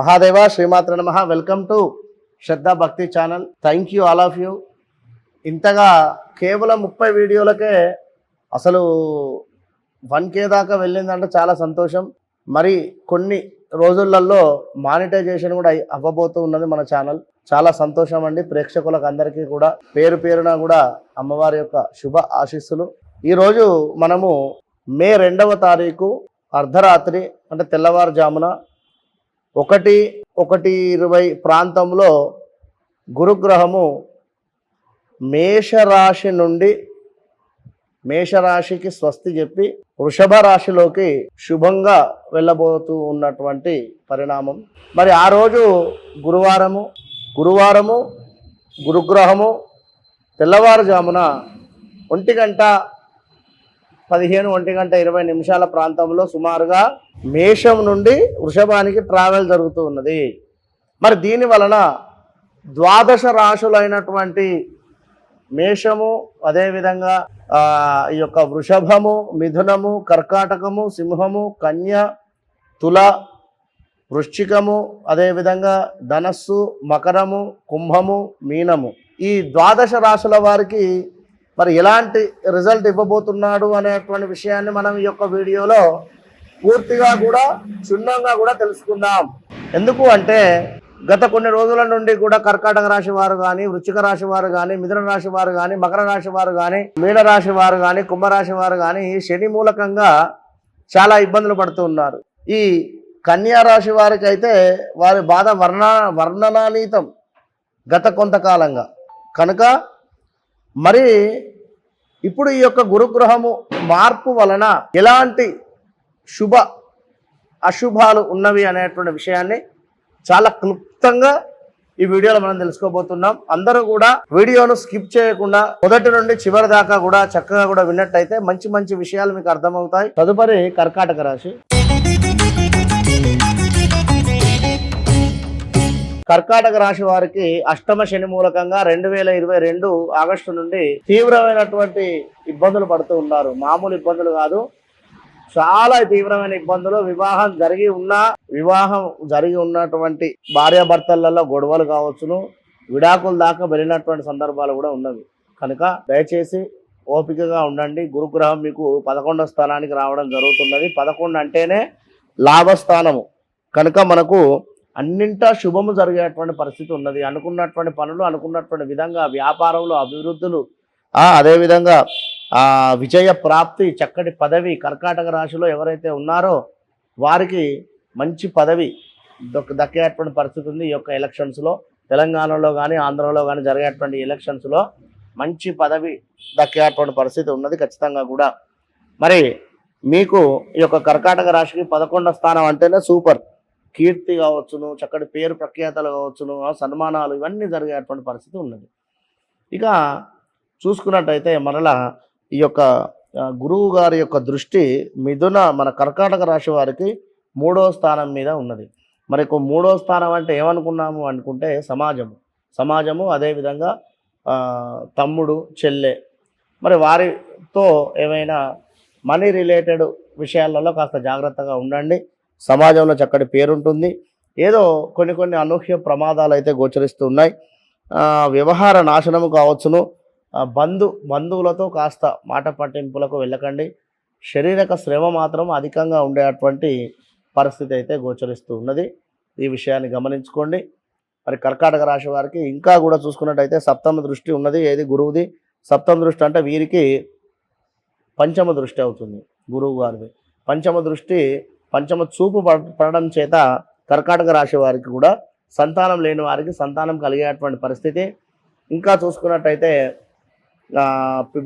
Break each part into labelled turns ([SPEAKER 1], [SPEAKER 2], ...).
[SPEAKER 1] మహాదేవ శ్రీమాత్ర నమ. Welcome to Shraddha Bhakti channel thank you all of you ఇంతగా కేవలం ముప్పై వీడియోలకే అసలు వన్ కే దాకా వెళ్ళిందంటే చాలా సంతోషం. మరి కొన్ని రోజులలో మానిటైజేషన్ కూడా అవ్వబోతూ ఉన్నది మన ఛానల్. చాలా సంతోషం అండి. ప్రేక్షకులకు అందరికీ కూడా పేరు పేరున కూడా అమ్మవారి యొక్క శుభ ఆశీస్సులు. ఈరోజు మనము మే రెండవ తారీఖు అర్ధరాత్రి అంటే తెల్లవారుజామున ఒకటి ఒకటి ఇరవై ప్రాంతంలో గురుగ్రహము మేషరాశి నుండి మేషరాశికి స్వస్తి చెప్పి వృషభ రాశిలోకి శుభంగా వెళ్ళబోతూ ఉన్నటువంటి పరిణామం. మరి ఆ రోజు గురువారము గురువారము గురుగ్రహము తెల్లవారుజామున ఒంటి గంట పదిహేను ఒంటి గంట ఇరవై నిమిషాల ప్రాంతంలో సుమారుగా మేషం నుండి వృషభానికి ట్రావెల్ జరుగుతూ ఉన్నది. మరి దీని వలన ద్వాదశ రాశులైనటువంటి మేషము అదేవిధంగా ఈ యొక్క వృషభము మిథునము కర్కాటకము సింహము కన్య తుల వృశ్చికము అదేవిధంగా ధనస్సు మకరము కుంభము మీనము. ఈ ద్వాదశ రాశుల వారికి మరి ఎలాంటి రిజల్ట్ ఇవ్వబోతున్నాడు అనేటువంటి విషయాన్ని మనం ఈ యొక్క వీడియోలో పూర్తిగా కూడా క్షుణ్ణంగా కూడా తెలుసుకుందాం. ఎందుకు అంటే గత కొన్ని రోజుల నుండి కూడా కర్కాటక రాశి వారు కానీ వృచ్చిక రాశి వారు కానీ మిథున రాశి వారు కానీ మకర రాశి వారు కానీ మీన రాశి వారు కానీ కుంభరాశి వారు కానీ శని మూలకంగా చాలా ఇబ్బందులు పడుతూ ఉన్నారు. ఈ కన్యా రాశి వారికి అయితే వారి బాధ వర్ణ వర్ణనానీతం గత కొంతకాలంగా. కనుక మరి ఇప్పుడు ఈ యొక్క గురుగ్రహము మార్పు వలన ఎలాంటి శుభ అశుభాలు ఉన్నవి అనేటువంటి విషయాన్ని చాలా క్లుప్తంగా ఈ వీడియోలో మనం తెలుసుకోబోతున్నాం. అందరూ కూడా వీడియోను స్కిప్ చేయకుండా మొదటి నుండి చివరి దాకా కూడా చక్కగా కూడా విన్నట్టయితే మంచి మంచి విషయాలు మీకు అర్థమవుతాయి. తదుపరి కర్కాటక రాశి. కర్కాటక రాశి వారికి అష్టమ శని మూలకంగా రెండు వేల ఇరవై రెండు ఆగస్టు నుండి తీవ్రమైనటువంటి ఇబ్బందులు పడుతూ ఉన్నారు. మామూలు ఇబ్బందులు కాదు. చాలా తీవ్రమైన ఇబ్బందులు వివాహం జరిగి ఉన్నా వివాహం జరిగి ఉన్నటువంటి భార్యాభర్తలలో గొడవలు కావచ్చును విడాకుల దాకా వెళ్ళినటువంటి సందర్భాలు కూడా ఉన్నవి. కనుక దయచేసి ఓపికగా ఉండండి. గురుగ్రహం మీకు పదకొండవ స్థానానికి రావడం జరుగుతున్నది. పదకొండు అంటేనే లాభస్థానము. కనుక మనకు అన్నింటా శుభము జరిగేటువంటి పరిస్థితి ఉన్నది. అనుకున్నటువంటి పనులు అనుకున్నటువంటి విధంగా వ్యాపారంలో అభివృద్ధులు అదేవిధంగా విజయ ప్రాప్తి చక్కటి పదవి కర్కాటక రాశిలో ఎవరైతే ఉన్నారో వారికి మంచి పదవి దొక్- దక్కేటువంటి పరిస్థితి ఉంది. ఈ యొక్క ఎలక్షన్స్లో తెలంగాణలో కానీ ఆంధ్రలో కానీ జరిగేటువంటి ఎలక్షన్స్లో మంచి పదవి దక్కేటువంటి పరిస్థితి ఉన్నది ఖచ్చితంగా కూడా. మరి మీకు ఈ యొక్క కర్కాటక రాశికి పదకొండవ స్థానం అంటేనే సూపర్. కీర్తి కావచ్చును చక్కటి పేరు ప్రఖ్యాతలు కావచ్చును సన్మానాలు ఇవన్నీ జరిగేటువంటి పరిస్థితి ఉన్నది. ఇక చూసుకున్నట్టయితే మరలా ఈ యొక్క గురువు గారి యొక్క దృష్టి మిథున మన కర్కాటక రాశి వారికి మూడో స్థానం మీద ఉన్నది. మరి మూడో స్థానం అంటే ఏమనుకున్నాము అనుకుంటే సమాజము. సమాజము అదేవిధంగా తమ్ముడు చెల్లె. మరి వారితో ఏమైనా మనీ రిలేటెడ్ విషయాలలో కాస్త జాగ్రత్తగా ఉండండి. సమాజంలో చక్కటి పేరుంటుంది. ఏదో కొన్ని కొన్ని అనూహ్య ప్రమాదాలు అయితే గోచరిస్తున్నాయి వ్యవహార నాశనము కావచ్చును. బంధు బంధువులతో కాస్త మాట పట్టింపులకు వెళ్ళకండి. శరీరక శ్రమ మాత్రం అధికంగా ఉండేటువంటి పరిస్థితి అయితే గోచరిస్తూ ఉన్నది. ఈ విషయాన్ని గమనించుకోండి. మరి కర్కాటక రాశి వారికి ఇంకా కూడా చూసుకున్నట్టయితే సప్తమ దృష్టి ఉన్నది. ఏది? గురువుది. సప్తమ దృష్టి అంటే వీరికి పంచమ దృష్టి అవుతుంది గురువు గారిది. పంచమ దృష్టి పంచమ చూపు పడ- పడడం చేత కర్కాటక రాశి వారికి కూడా సంతానం లేని వారికి సంతానం కలిగేటువంటి పరిస్థితి. ఇంకా చూసుకున్నట్టయితే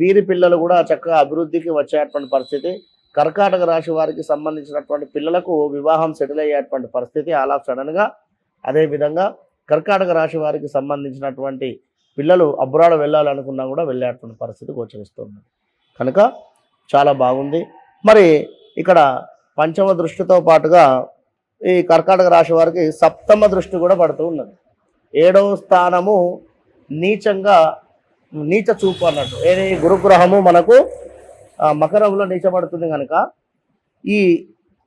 [SPEAKER 1] వీరి పిల్లలు కూడా చక్కగా అభివృద్ధికి వచ్చేటువంటి పరిస్థితి. కర్కాటక రాశి వారికి సంబంధించినటువంటి పిల్లలకు వివాహం సెటిల్ అయ్యేటువంటి పరిస్థితి అలా సడన్గా అదేవిధంగా కర్కాటక రాశి వారికి సంబంధించినటువంటి పిల్లలు అబ్రాడ్ వెళ్ళాలనుకున్నా కూడా వెళ్ళేటువంటి పరిస్థితి గోచరిస్తుంది కనుక చాలా బాగుంది. మరి ఇక్కడ పంచమ దృష్టితో పాటుగా ఈ కర్కాటక రాశి వారికి సప్తమ దృష్టి కూడా పడుతూ ఉన్నది. ఏడవ స్థానము నీచంగా నీచ చూపు అన్నట్టు. ఏది? గురుగ్రహము మనకు మకరంలో నీచబడుతుంది కనుక ఈ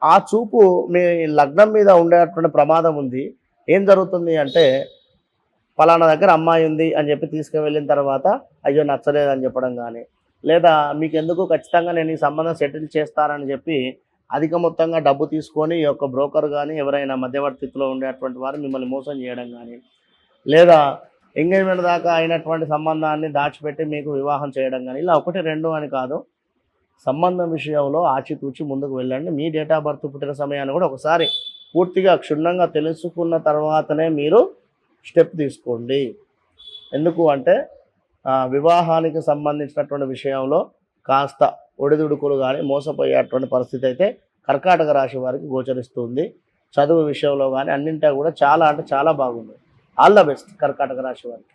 [SPEAKER 1] ఆ చూపు మీ లగ్నం మీద ఉండేటువంటి ప్రమాదం ఉంది. ఏం జరుగుతుంది అంటే పలానా దగ్గర అమ్మాయి ఉంది అని చెప్పి తీసుకువెళ్ళిన తర్వాత అయ్యో నచ్చలేదు అని చెప్పడం కానీ లేదా మీకు ఎందుకు ఖచ్చితంగా నేను ఈ సంబంధం సెటిల్ చేస్తానని చెప్పి అధిక మొత్తంగా డబ్బు తీసుకొని ఈ యొక్క బ్రోకర్ కానీ ఎవరైనా మధ్యవర్తిత్తులో ఉండేటువంటి వారు మిమ్మల్ని మోసం చేయడం కానీ లేదా ఎంగేజ్మెంట్ దాకా అయినటువంటి సంబంధాన్ని దాచిపెట్టి మీకు వివాహం చేయడం కానీ ఇలా ఒకటి రెండు అని కాదు. సంబంధం విషయంలో ఆచితూచి ముందుకు వెళ్ళండి. మీ డేట్ ఆఫ్ బర్త్ పుట్టిన సమయాన్ని కూడా ఒకసారి పూర్తిగా క్షుణ్ణంగా తెలుసుకున్న తర్వాతనే మీరు స్టెప్ తీసుకోండి. ఎందుకు అంటే వివాహానికి సంబంధించినటువంటి విషయంలో కాస్త ఒడిదుడుకులు కానీ మోసపోయేటువంటి పరిస్థితి అయితే కర్కాటక రాశి వారికి గోచరిస్తుంది. చదువు విషయంలో కానీ అన్నింటా కూడా చాలా అంటే చాలా బాగుంది. ఆల్ ద బెస్ట్ కర్కాటక రాశి వారికి